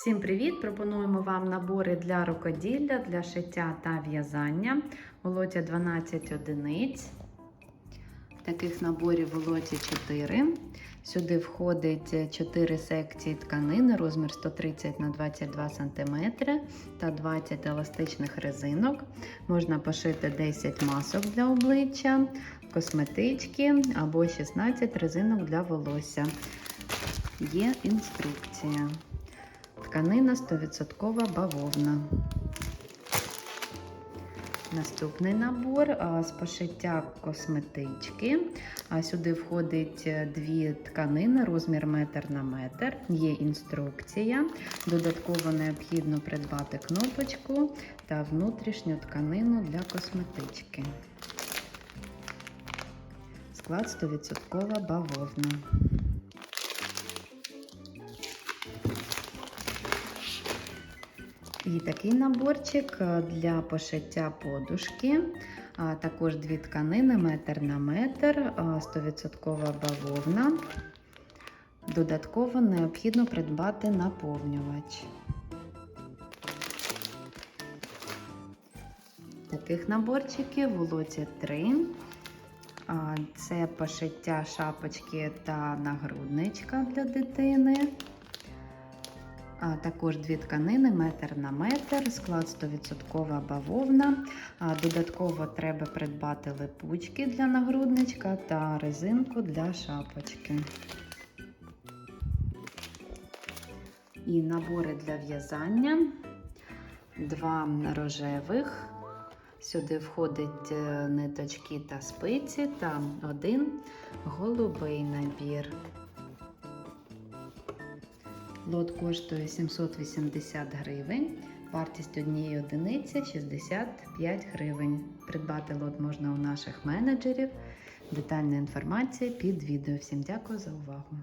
Всім привіт! Пропонуємо вам набори для рукоділля, для шиття та в'язання. У 12 одиниць. Таких наборів у 4. Сюди входить 4 секції тканини, розмір 130 на 22 см та 20 еластичних резинок. Можна пошити 10 масок для обличчя, косметички або 16 резинок для волосся. Є інструкція. Тканина 100% бавовна. Наступний набор з пошиття косметички. Сюди входить е, дві тканини, розмір метр на метр. Є інструкція. Додатково необхідно придбати кнопочку та внутрішню тканину для косметички. Склад 100% бавовна. І такий наборчик е, для пошиття подушки. Також дві тканини метр на метр, 100% бавовна. Додатково необхідно придбати наповнювач. Таких наборчиків у лоті 3. Це пошиття шапочки та нагрудничка для дитини. Також дві тканини метр на метр, склад 100% бавовна. Додатково треба придбати липучки для нагрудничка та резинку для шапочки. І набори для в'язання. Два рожевих. Сюди входить е, ниточки та спиці та один голубий набір. Лот коштує 780 гривень. Вартість однієї одиниці 65 гривень. Придбати лот можна у наших менеджерів. Детальна інформація під відео. Всім дякую за увагу!